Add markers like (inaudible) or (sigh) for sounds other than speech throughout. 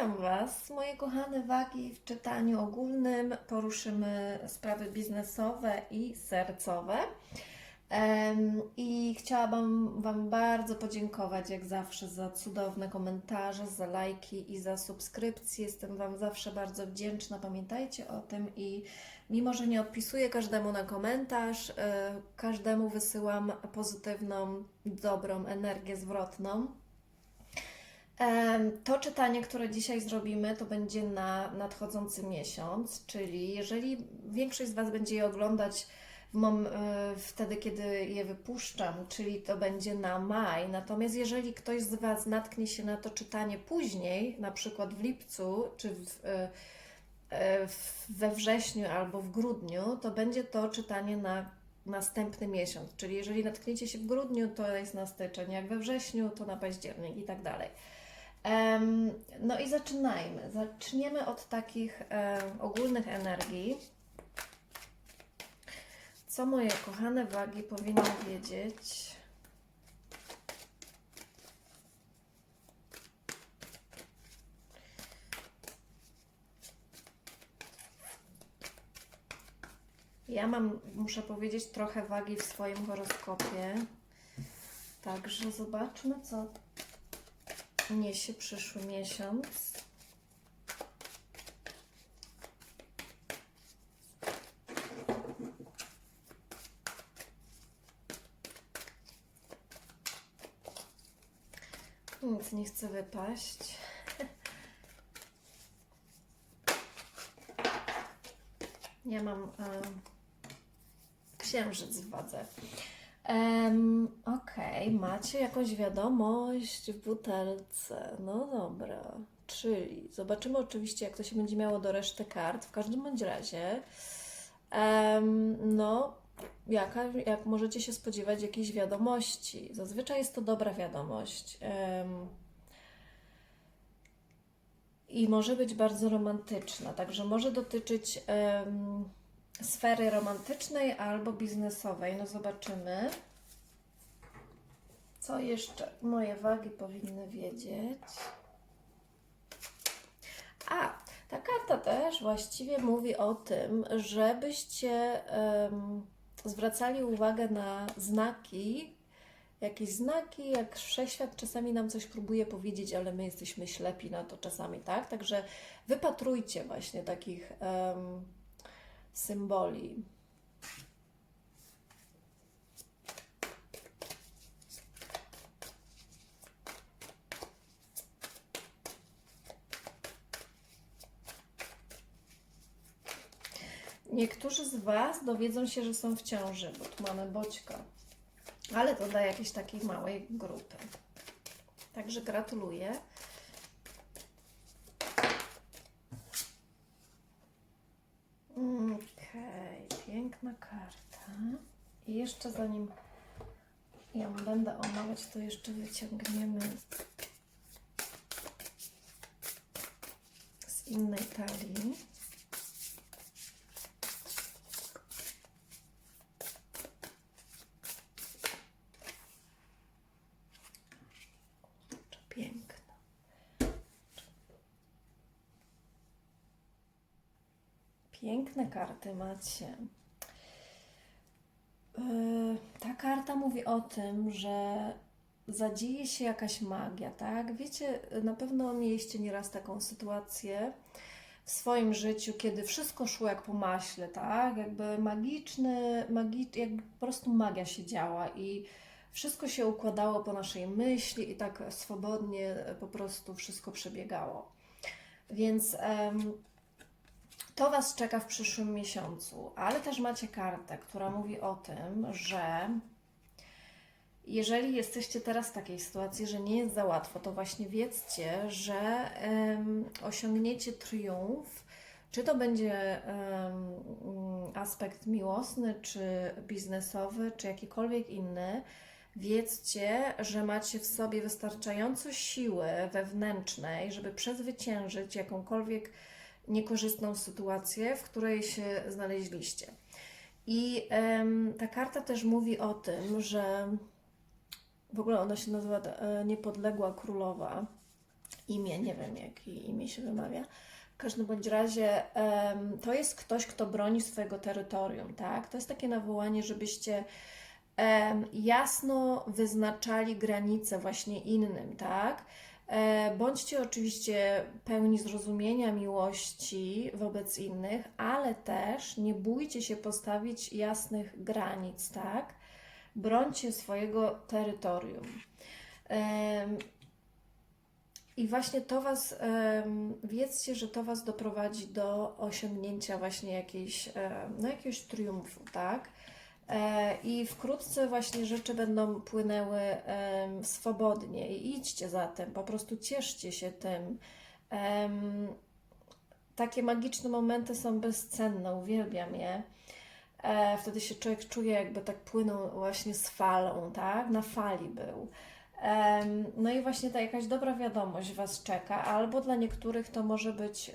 Witam Was, moje kochane wagi. W czytaniu ogólnym poruszymy sprawy biznesowe i sercowe. I chciałabym Wam bardzo podziękować, jak zawsze, za cudowne komentarze, za lajki i za subskrypcje. Jestem Wam zawsze bardzo wdzięczna. Pamiętajcie o tym i mimo, że nie odpisuję każdemu na komentarz, e, każdemu wysyłam pozytywną, dobrą energię zwrotną. To czytanie, które dzisiaj zrobimy, to będzie na nadchodzący miesiąc, czyli jeżeli większość z Was będzie je oglądać mom- e, wtedy, kiedy je wypuszczam, czyli to będzie na maj. Natomiast jeżeli ktoś z Was natknie się na to czytanie później, na przykład w lipcu czy e, e, w- we wrześniu albo w grudniu, to będzie to czytanie na następny miesiąc. Czyli jeżeli natkniecie się w grudniu, to jest na styczeń, jak we wrześniu, to na październik i tak dalej. No i zaczynajmy. Zaczniemy od takich ogólnych energii. Co moje kochane wagi powinny wiedzieć? Ja mam, muszę powiedzieć, trochę wagi w swoim horoskopie. Także zobaczmy, co niesie przyszły miesiąc. Nic nie chce wypaść. Ja mam em, księżyc w wadze. Em, Okej, macie jakąś wiadomość w butelce. No dobra, czyli zobaczymy oczywiście, jak to się będzie miało do reszty kart. W każdym bądź razie, em, no, jaka, jak możecie się spodziewać jakiejś wiadomości. Zazwyczaj jest to dobra wiadomość. Em, i może być bardzo romantyczna, także może dotyczyć em, sfery romantycznej albo biznesowej. No zobaczymy. Co jeszcze moje wagi powinny wiedzieć? A, ta karta też właściwie mówi o tym, żebyście em, zwracali uwagę na znaki, jakieś znaki, jak wszechświat czasami nam coś próbuje powiedzieć, ale my jesteśmy ślepi na to czasami, tak? Także wypatrujcie właśnie takich em, symboli. Niektórzy z Was dowiedzą się, że są w ciąży, bo tu mamy boćka. Ale to dla jakiejś takiej małej grupy. Także gratuluję. Okej, piękna karta. I jeszcze zanim ją będę omawiać, to jeszcze wyciągniemy z innej talii. Piękne karty macie. Yy, Ta karta mówi o tym, że zadzieje się jakaś magia, tak? Wiecie, na pewno mieliście nieraz taką sytuację w swoim życiu, kiedy wszystko szło jak po maśle, tak? Jakby magiczny, magi, jakby po prostu magia się działa i wszystko się układało po naszej myśli i tak swobodnie po prostu wszystko przebiegało. Więc em, to Was czeka w przyszłym miesiącu, ale też macie kartę, która mówi o tym, że jeżeli jesteście teraz w takiej sytuacji, że nie jest za łatwo, to właśnie wiedzcie, że em, osiągniecie triumf. Czy to będzie mm, aspekt miłosny, czy biznesowy, czy jakikolwiek inny, wiedzcie, że macie w sobie wystarczająco siły wewnętrznej, żeby przezwyciężyć jakąkolwiek niekorzystną sytuację, w której się znaleźliście. I em, ta karta też mówi o tym, że w ogóle ona się nazywa e, Niepodległa Królowa. imię, nie wiem jakie imię się wymawia. W każdym bądź razie to jest ktoś, kto broni swojego terytorium, tak? To jest takie nawołanie, żebyście jasno wyznaczali granice właśnie innym, tak? E, Bądźcie oczywiście pełni zrozumienia, miłości wobec innych, ale też nie bójcie się postawić jasnych granic, tak? Brońcie swojego terytorium. I właśnie to Was, wiedzcie, że to Was doprowadzi do osiągnięcia właśnie jakiejś, no jakiegoś triumfu, tak? E, I wkrótce właśnie rzeczy będą płynęły swobodnie i idźcie za tym, po prostu cieszcie się tym. Takie magiczne momenty są bezcenne, uwielbiam je. E, wtedy się człowiek czuje, jakby tak płynął właśnie z falą, tak? Na fali był. Em, no i właśnie ta jakaś dobra wiadomość Was czeka, albo dla niektórych to może być.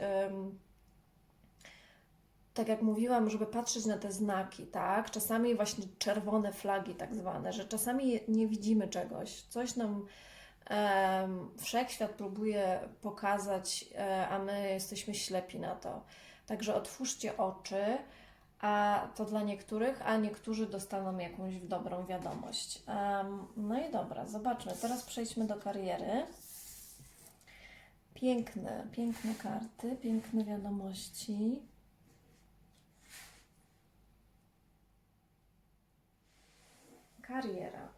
tak jak mówiłam, żeby patrzeć na te znaki, tak? Czasami właśnie czerwone flagi, tak zwane, że czasami nie widzimy czegoś, coś nam wszechświat próbuje pokazać, e, a my jesteśmy ślepi na to. Także otwórzcie oczy, a to dla niektórych, a niektórzy dostaną jakąś dobrą wiadomość. Em, no i dobra, zobaczmy. Teraz przejdźmy do kariery. Piękne, piękne karty, piękne wiadomości. Kariera.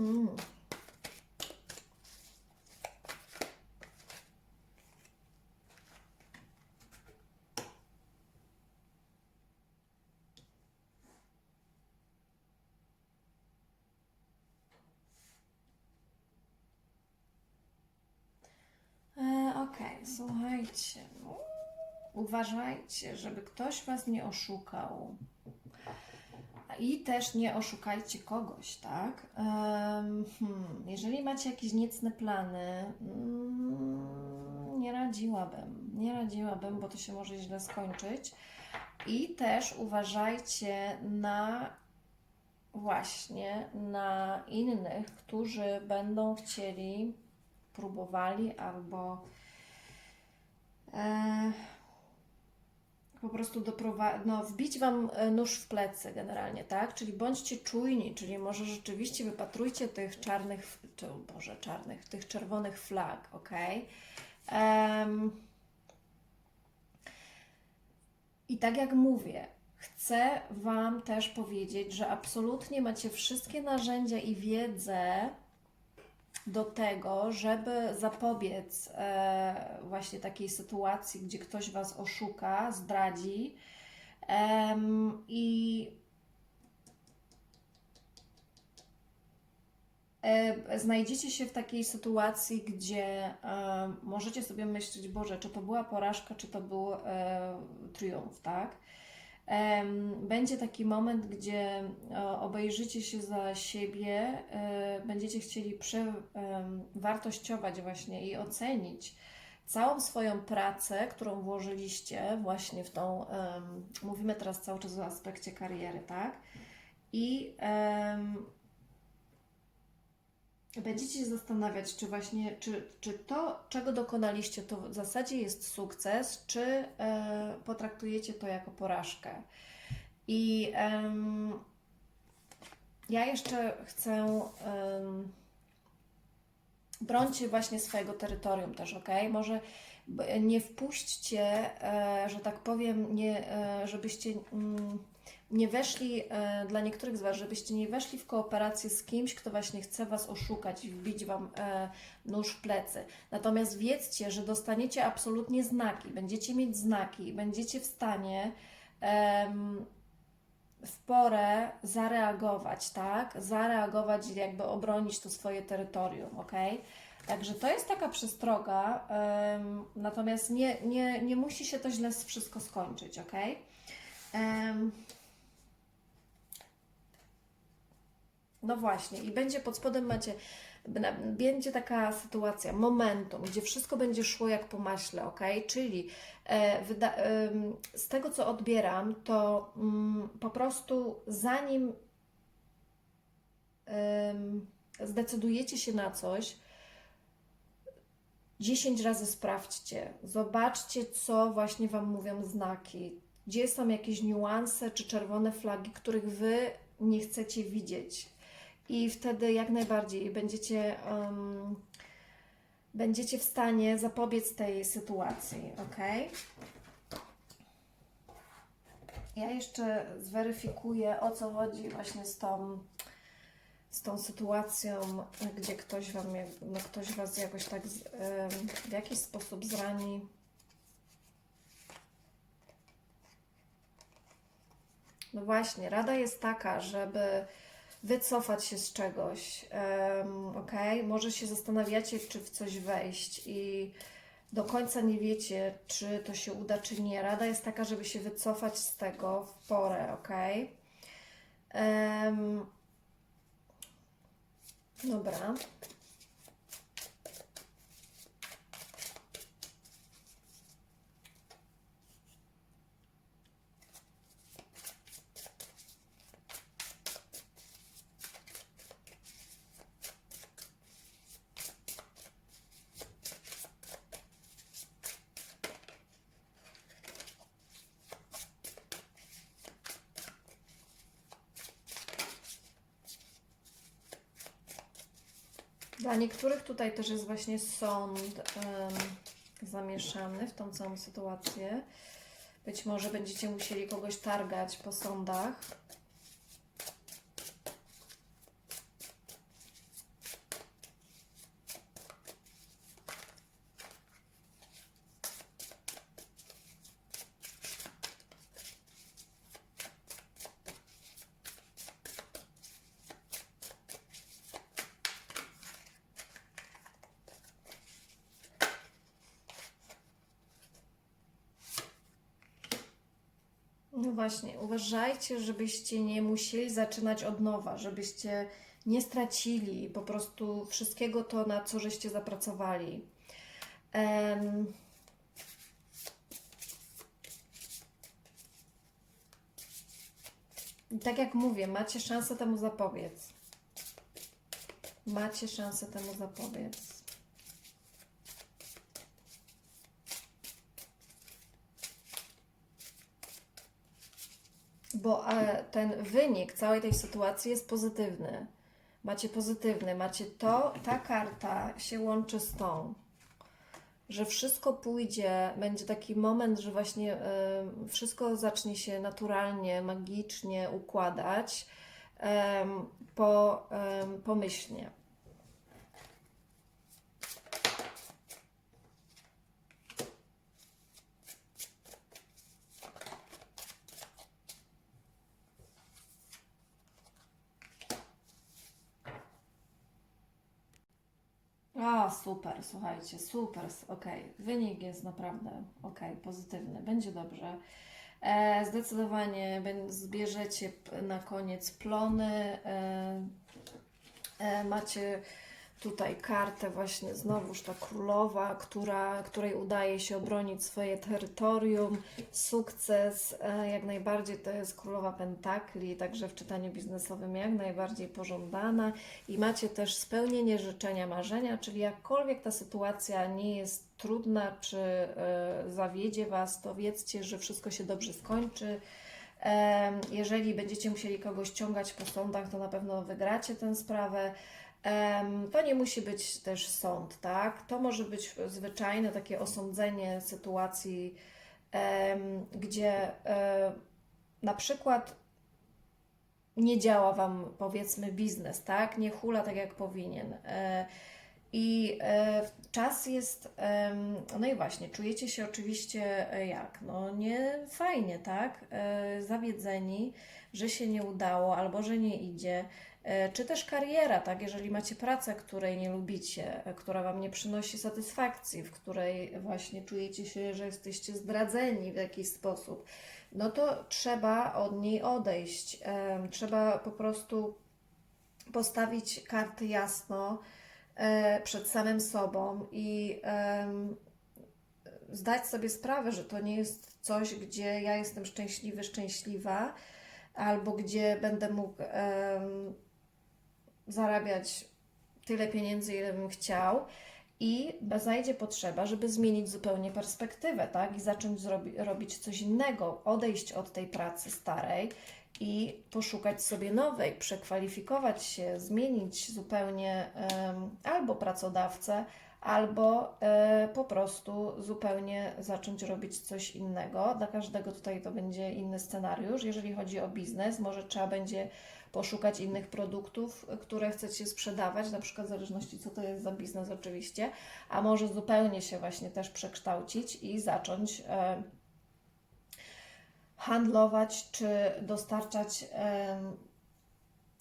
Mm. Okej, słuchajcie. no, Uważajcie, żeby ktoś Was nie oszukał. I też nie oszukajcie kogoś, tak? Em, hmm, jeżeli macie jakieś niecne plany, mm, nie radziłabym. Nie radziłabym, bo to się może źle skończyć. I też uważajcie na właśnie na innych, którzy będą chcieli, próbowali albo e, po prostu doprowa- no, wbić Wam e, nóż w plecy generalnie, tak? Czyli bądźcie czujni, czyli może rzeczywiście wypatrujcie tych czarnych, czy, Boże, czarnych, tych czerwonych flag, ok? Em, I tak jak mówię, chcę Wam też powiedzieć, że absolutnie macie wszystkie narzędzia i wiedzę do tego, żeby zapobiec e, właśnie takiej sytuacji, gdzie ktoś Was oszuka, zdradzi i e, znajdziecie się w takiej sytuacji, gdzie e, możecie sobie myśleć, Boże, czy to była porażka, czy to był triumf, tak? Będzie taki moment, gdzie e, obejrzycie się za siebie, e, będziecie chcieli przewartościować właśnie i ocenić całą swoją pracę, którą włożyliście właśnie w tą, mówimy teraz cały czas o aspekcie kariery, tak? I będziecie się zastanawiać, czy właśnie, czy, czy to, czego dokonaliście, to w zasadzie jest sukces, czy e, potraktujecie to jako porażkę. I ja jeszcze chcę. em, brońcie właśnie swojego terytorium też, ok? Może nie wpuśćcie, e, że tak powiem, nie, e, żebyście mm, nie weszli, e, dla niektórych z Was, żebyście nie weszli w kooperację z kimś, kto właśnie chce Was oszukać i wbić Wam e, nóż w plecy. Natomiast wiedzcie, że dostaniecie absolutnie znaki, będziecie mieć znaki, będziecie w stanie w porę zareagować, tak? Zareagować i jakby obronić to swoje terytorium, ok? Także to jest taka przestroga, natomiast nie, nie, nie musi się to źle wszystko skończyć, ok? Em, no właśnie, i będzie pod spodem macie, będzie taka sytuacja, momentum, gdzie wszystko będzie szło jak po maśle, ok? Czyli e, wyda- em, z tego, co odbieram, to mm, po prostu zanim em, zdecydujecie się na coś, 10 razy sprawdźcie, zobaczcie, co właśnie Wam mówią znaki, gdzie są jakieś niuanse czy czerwone flagi, których Wy nie chcecie widzieć. I wtedy jak najbardziej będziecie, em, będziecie w stanie zapobiec tej sytuacji, ok? Ja jeszcze zweryfikuję, o co chodzi właśnie z tą, z tą sytuacją, gdzie ktoś wam, no ktoś was jakoś tak w jakiś sposób zrani. No właśnie, rada jest taka, żeby wycofać się z czegoś, em, ok? Może się zastanawiacie, czy w coś wejść i do końca nie wiecie, czy to się uda, czy nie. Rada jest taka, żeby się wycofać z tego w porę, ok? Em, dobra. Dla niektórych tutaj też jest właśnie sąd em, zamieszany w tą całą sytuację. Być może będziecie musieli kogoś targać po sądach. No właśnie, uważajcie, żebyście nie musieli zaczynać od nowa, żebyście nie stracili po prostu wszystkiego to, na co żeście zapracowali. I tak jak mówię, macie szansę temu zapobiec. Macie szansę temu zapobiec. Bo e, ten wynik całej tej sytuacji jest pozytywny. Macie pozytywny, macie to, ta karta się łączy z tą, że wszystko pójdzie, będzie taki moment, że właśnie e, wszystko zacznie się naturalnie, magicznie układać em, po, em, pomyślnie. A, super, słuchajcie, super, okej. Wynik jest naprawdę okej, pozytywny, będzie dobrze. E, zdecydowanie zbierzecie na koniec plony. E, e, macie tutaj kartę właśnie znowuż ta królowa, która, której udaje się obronić swoje terytorium, sukces, e, jak najbardziej to jest królowa pentakli, także w czytaniu biznesowym jak najbardziej pożądana i macie też spełnienie życzenia, marzenia, czyli jakkolwiek ta sytuacja nie jest trudna, czy e, zawiedzie Was, to wiedzcie, że wszystko się dobrze skończy. Em, Jeżeli będziecie musieli kogoś ściągać po sądach, to na pewno wygracie tę sprawę. To nie musi być też sąd, tak? To może być zwyczajne takie osądzenie sytuacji, gdzie e, na przykład nie działa Wam, powiedzmy, biznes, tak? Nie hula tak, jak powinien. E, I e, czas jest, no i właśnie, czujecie się oczywiście jak? No nie fajnie, tak? Zawiedzeni, że się nie udało albo że nie idzie. E, Czy też kariera, tak? Jeżeli macie pracę, której nie lubicie, e, która Wam nie przynosi satysfakcji, w której właśnie czujecie się, że jesteście zdradzeni w jakiś sposób, no to trzeba od niej odejść. Em, Trzeba po prostu postawić karty jasno e, przed samym sobą i zdać sobie sprawę, że to nie jest coś, gdzie ja jestem szczęśliwy, szczęśliwa, albo gdzie będę mógł zarabiać tyle pieniędzy, ile bym chciał. I zajdzie potrzeba, żeby zmienić zupełnie perspektywę, tak? I zacząć zrobi- robić coś innego, odejść od tej pracy starej i poszukać sobie nowej, przekwalifikować się, zmienić zupełnie em, albo pracodawcę, albo e, po prostu zupełnie zacząć robić coś innego. Dla każdego tutaj to będzie inny scenariusz. Jeżeli chodzi o biznes, może trzeba będzie poszukać innych produktów, które chcecie sprzedawać, na przykład w zależności co to jest za biznes oczywiście, a może zupełnie się właśnie też przekształcić i zacząć e, handlować czy dostarczać em,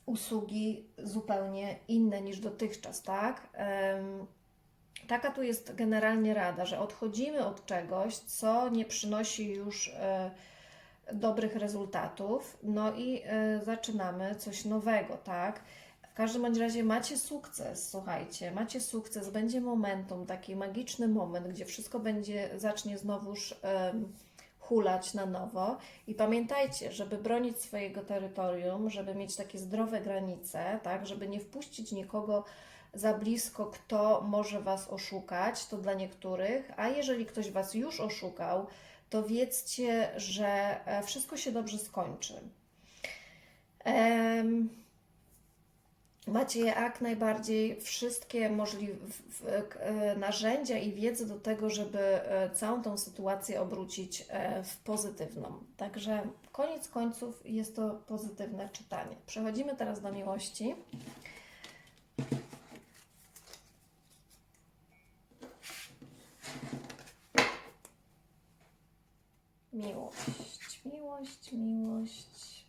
usługi zupełnie inne niż dotychczas, tak? Em, Taka tu jest generalnie rada, że odchodzimy od czegoś, co nie przynosi już e, dobrych rezultatów, no i e, zaczynamy coś nowego, tak? W każdym bądź razie macie sukces, słuchajcie, macie sukces, będzie momentum, taki magiczny moment, gdzie wszystko będzie, zacznie znowuż em, hulać na nowo. I pamiętajcie, żeby bronić swojego terytorium, żeby mieć takie zdrowe granice, tak, żeby nie wpuścić nikogo za blisko, kto może Was oszukać, to dla niektórych, a jeżeli ktoś Was już oszukał, to wiedzcie, że e, wszystko się dobrze skończy. Em, Macie jak najbardziej wszystkie możliwe narzędzia i wiedzę do tego, żeby e, całą tą sytuację obrócić e, w pozytywną. Także koniec końców jest to pozytywne czytanie. Przechodzimy teraz do miłości. Miłość, miłość, miłość.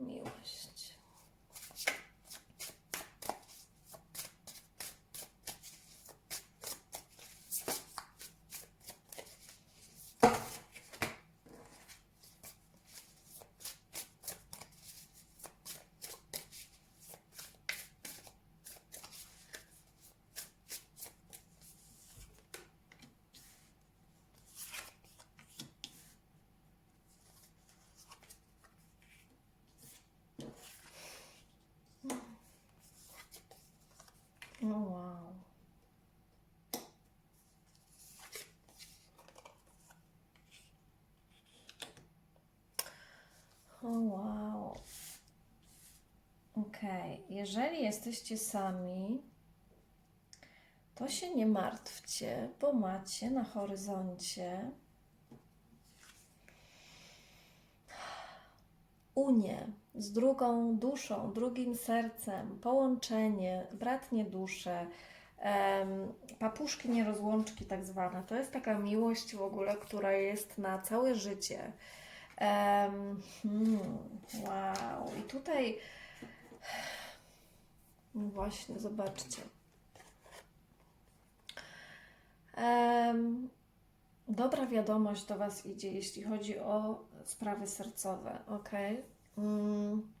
Miłość. Oh wow. O wow. Okej, jeżeli jesteście sami, to się nie martwcie, bo macie na horyzoncie unię z drugą duszą, drugim sercem, połączenie, bratnie dusze, papuszki nierozłączki tak zwane. To jest taka miłość w ogóle, która jest na całe życie. Hmm, wow. I tutaj no właśnie, zobaczcie. Dobra wiadomość do Was idzie, jeśli chodzi o sprawy sercowe, ok? Mm.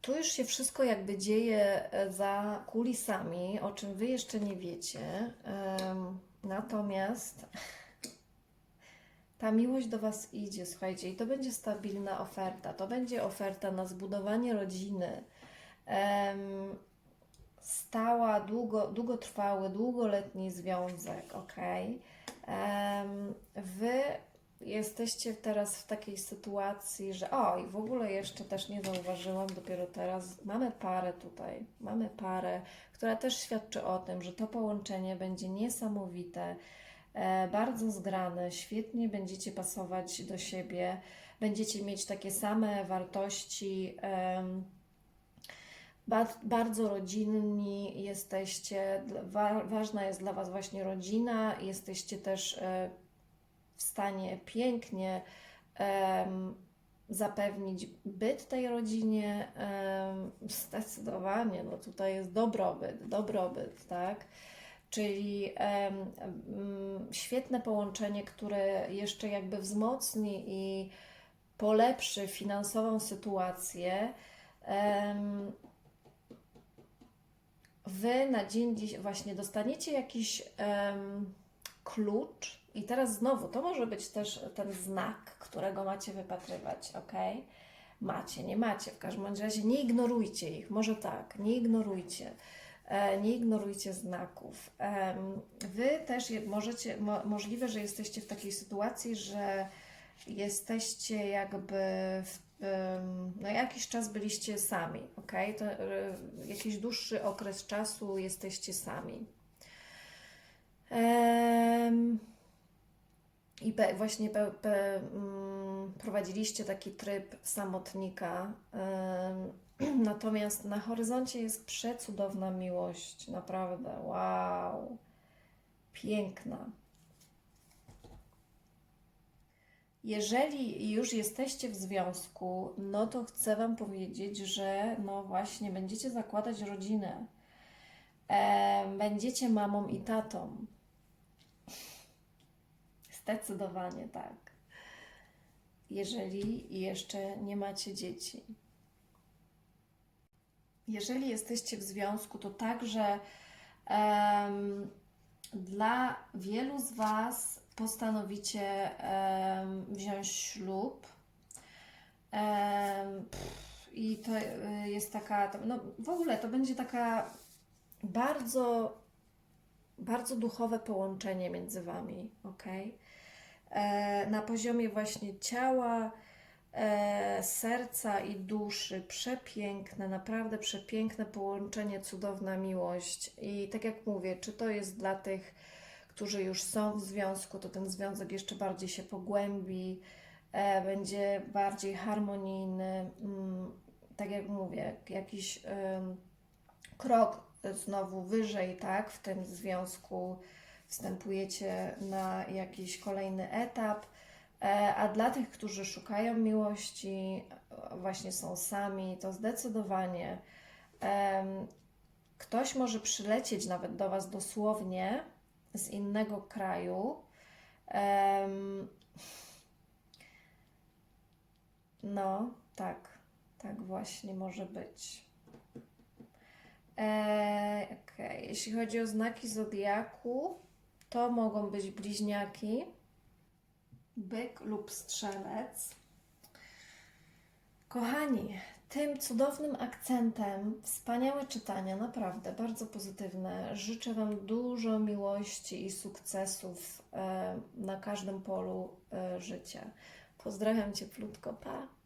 Tu już się wszystko jakby dzieje e, za kulisami, o czym Wy jeszcze nie wiecie. Natomiast (laughs) ta miłość do Was idzie, słuchajcie, i to będzie stabilna oferta. To będzie oferta na zbudowanie rodziny. Stała, długo, długotrwały, długoletni związek, ok? Wy jesteście teraz w takiej sytuacji, że o, i w ogóle jeszcze też nie zauważyłam, dopiero teraz mamy parę tutaj, mamy parę, która też świadczy o tym, że to połączenie będzie niesamowite, e, bardzo zgrane, świetnie będziecie pasować do siebie, będziecie mieć takie same wartości. Bardzo rodzinni jesteście, ważna jest dla Was właśnie rodzina, jesteście też e, w stanie pięknie zapewnić byt tej rodzinie. zdecydowanie, no tutaj jest dobrobyt, dobrobyt, tak? Czyli świetne połączenie, które jeszcze jakby wzmocni i polepszy finansową sytuację. Wy na dzień dziś właśnie dostaniecie jakiś em, klucz, i teraz znowu to może być też ten znak, którego macie wypatrywać, ok? Macie, nie macie, w każdym razie nie ignorujcie ich, może tak, nie ignorujcie. E, Nie ignorujcie znaków. Em, Wy też możecie, mo, możliwe, że jesteście w takiej sytuacji, że jesteście jakby w, no jakiś czas byliście sami, ok? To e, jakiś dłuższy okres czasu jesteście sami. I pe, właśnie pe, pe, mm, prowadziliście taki tryb samotnika. (clears throat) Natomiast na horyzoncie jest przecudowna miłość, naprawdę. Wow, piękna. Jeżeli już jesteście w związku, no to chcę Wam powiedzieć, że no właśnie będziecie zakładać rodzinę. E, będziecie mamą i tatą. Zdecydowanie tak. Jeżeli jeszcze nie macie dzieci. Jeżeli jesteście w związku, to także em, dla wielu z Was postanowicie wziąć ślub. Pff, I to y, jest taka, no w ogóle to będzie taka bardzo, bardzo duchowe połączenie między Wami, ok? E, na poziomie właśnie ciała, e, serca i duszy. Przepiękne, naprawdę przepiękne połączenie, cudowna miłość. I tak jak mówię, czy to jest dla tych, którzy już są w związku, to ten związek jeszcze bardziej się pogłębi, e, będzie bardziej harmonijny. Mm, tak jak mówię, jakiś krok znowu wyżej, tak, w tym związku wstępujecie na jakiś kolejny etap. E, A dla tych, którzy szukają miłości, właśnie są sami, to zdecydowanie ktoś może przylecieć nawet do Was dosłownie z innego kraju. Em, No, tak, tak właśnie może być. E, okej. Jeśli chodzi o znaki zodiaku, to mogą być bliźniaki, byk lub strzelec. Kochani, tym cudownym akcentem wspaniałe czytania, naprawdę bardzo pozytywne. Życzę Wam dużo miłości i sukcesów e, na każdym polu e, życia. Pozdrawiam Cię, plutko, pa!